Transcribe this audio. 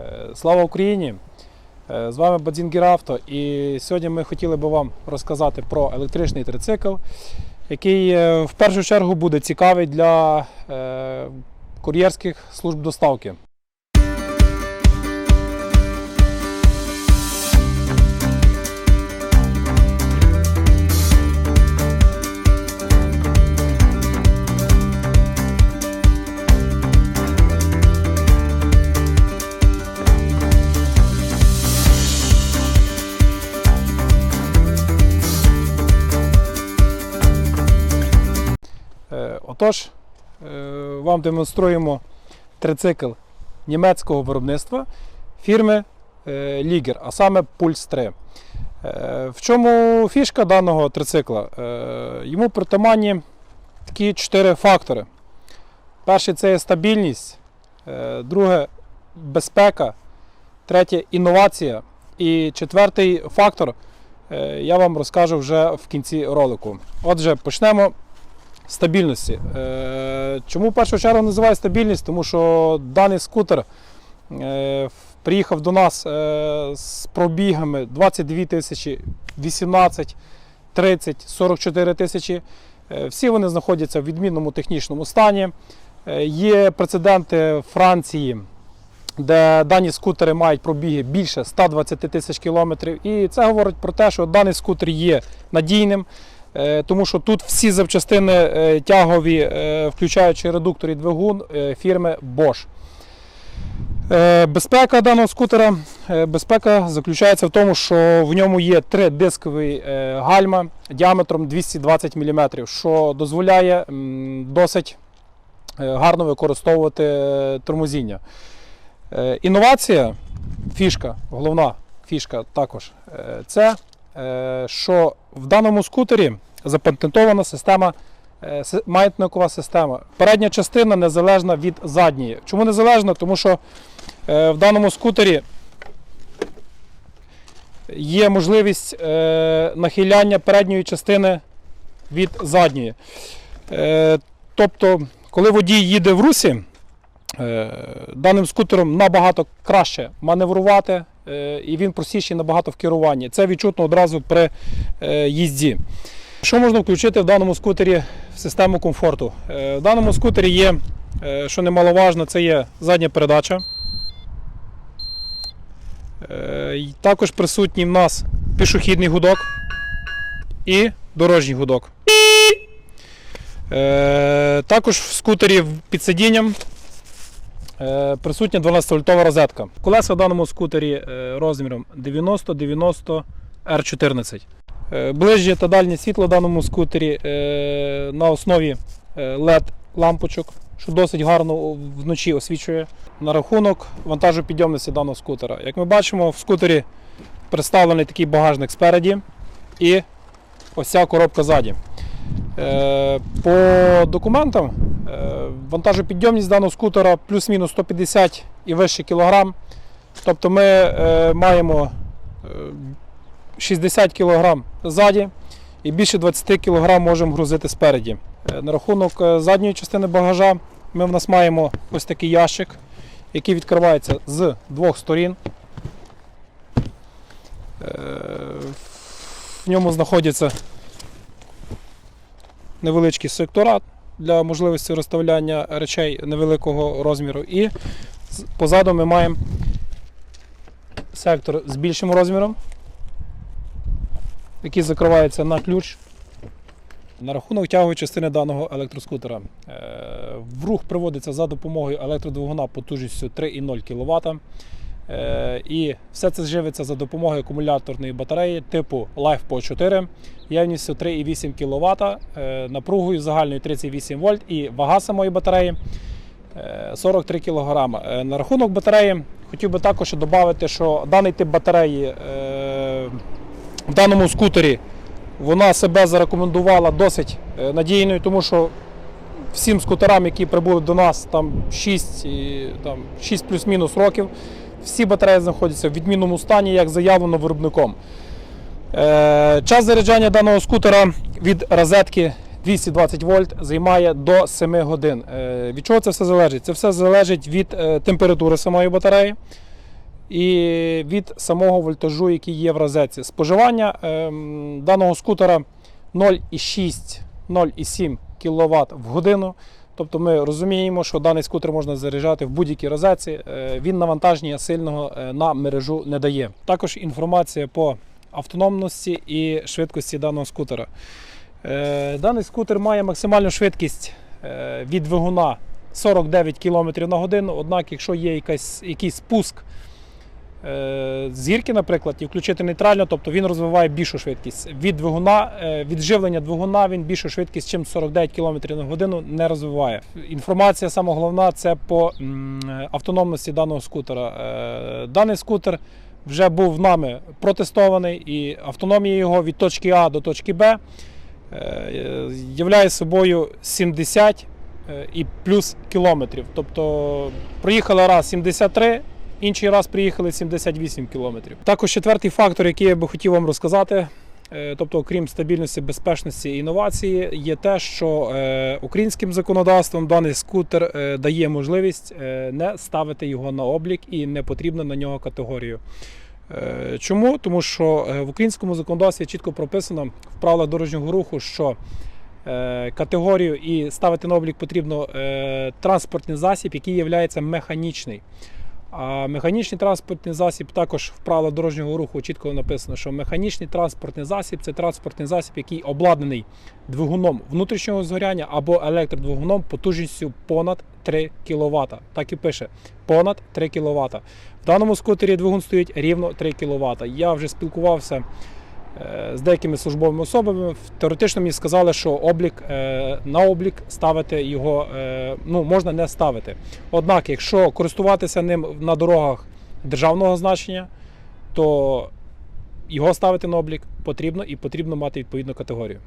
Е, Слава Україні! Е, З вами Бадзінгір Авто. І сьогодні ми хотіли би вам розказати про електричний трицикл, який е, в першу чергу буде цікавий для кур'єрських служб доставки. Отож, е, вам демонструємо трицикл німецького виробництва фірми Liger, а саме Pulse 3. Е, В чому фішка даного трицикла? Е, Йому притаманні такі чотири фактори. Перший це є стабільність, друге безпека, третє інновація. І четвертий фактор я вам розкажу вже в кінці ролику. Отже, почнемо стабільності. Е, Чому в першу чергу називаю стабільність? Тому що даний скутер е, приїхав до нас е, з пробігами 22 тисячі, 18, 30, 44 тисячі. Всі вони знаходяться в відмінному технічному стані. Є прецеденти Франції, де дані скутери мають пробіги більше 120 тисяч кілометрів. І це говорить про те, що даний скутер є надійним. Е, Тому що тут всі запчастини е, тягові, е, включаючи редуктор і двигун фірми Bosch. Безпека даного скутера безпека заключається в тому, що в ньому є три дискові гальма діаметром 220 мм, що дозволяє досить гарно використовувати тормозіння. Інновація, фішка, головна фішка також, це що в даному скутері запатентована система, е, маятникова система. Передня частина незалежна від задньої. Чому незалежна? Тому що е, в даному скутері є можливість е, нахиляння передньої частини від задньої. Тобто, коли водій їде в русі, даним скутером набагато краще маневрувати, і він простіший набагато в керуванні. Це відчутно одразу при їзді. Що можна включити в даному скутері в систему комфорту? Е, В даному скутері є, е, що немаловажно, це є задня передача. Е, Також присутній в нас пішохідний гудок і дорожній гудок. Також в скутері під сидінням присутня 12-вольтова розетка. Колеса в даному скутері розміром 90-90 R14. Е, Ближнє та дальнє світло в даному скутері е, на основі LED лампочок, що досить гарно вночі освічує. На рахунок вантажопідйомності даного скутера. Як ми бачимо, в скутері представлений такий багажник спереді і ось ця коробка ззаді. Е, По документам е, вантажопідйомність даного скутера плюс-мінус 150 і вище кілограм. Тобто ми е, маємо е, 60 кг ззаді і більше 20 кг можемо грузити спереді. Е, На рахунок е, задньої частини багажа ми в нас маємо ось такий ящик, який відкривається з двох сторін. Е, В ньому знаходяться невеличкий секторат для можливості розставляння речей невеликого розміру. І позаду ми маємо сектор з більшим розміром, який закривається на ключ. На рахунок тягової частини даного електроскутера. Е, В рух приводиться за допомогою електродвигуна потужністю 3,0 кВт. Е, І все це живиться за допомогою акумуляторної батареї типу LifePo 4 ємністю 3,8 кВт, е, напругою загальною 38 вольт і вага самої батареї е, 43 кг. На рахунок батареї хотів би також додати, що даний тип батареї е, в даному скутері вона себе зарекомендувала досить е, надійною, тому що всім скутерам, які прибули до нас, там 6, і, там 6 плюс-мінус років, всі батареї знаходяться в відмінному стані, як заявлено виробником. Е, час заряджання даного скутера від розетки 220 вольт займає до 7 годин. Е, від чого це все залежить? Це все залежить від температури самої батареї. І від самого вольтажу, який є в розетці. Споживання ем, даного скутера 0,6 0,7 кВт в годину. Тобто ми розуміємо, що даний скутер можна заряджати в будь-якій розетці. Е, Він навантаження сильного е, на мережу не дає. Також інформація по автономності і швидкості даного скутера. Е, Даний скутер має максимальну швидкість від двигуна 49 км на годину. Однак, якщо є якась, якийсь спуск е, з гірки, наприклад, і включити нейтрально, тобто він розвиває більшу швидкість. Від двигуна, е, від живлення двигуна він більшу швидкість, ніж 49 км на годину не розвиває. Інформація саме головна це по автономності даного скутера. Е, Даний скутер вже був нами протестований, і автономія його від точки А до точки Б являє собою 70 е, і плюс кілометрів. Тобто проїхали раз 73, інший раз приїхали 78 кілометрів. Також четвертий фактор, який я би хотів вам розказати. е, Тобто, окрім стабільності, безпечності і інновації, є те, що е, українським законодавством даний скутер е, дає можливість не ставити його на облік і не потрібно на нього категорію. Чому? Тому що в українському законодавстві чітко прописано в правилах дорожнього руху, що категорію і ставити на облік потрібно транспортний засіб, який є механічний. А механічний транспортний засіб також в правилах дорожнього руху чітко написано, що механічний транспортний засіб це транспортний засіб, який обладнаний двигуном внутрішнього згоряння або електродвигуном потужністю понад 3 кВт. Так і пише понад 3 кВт. В даному скутері двигун стоїть рівно 3 кВт. Я вже спілкувався з деякими службовими особами. Теоретично мені сказали, що облік е, на облік ставити його е, ну, можна не ставити. Однак, якщо користуватися ним на дорогах державного значення, то його ставити на облік потрібно і потрібно мати відповідну категорію.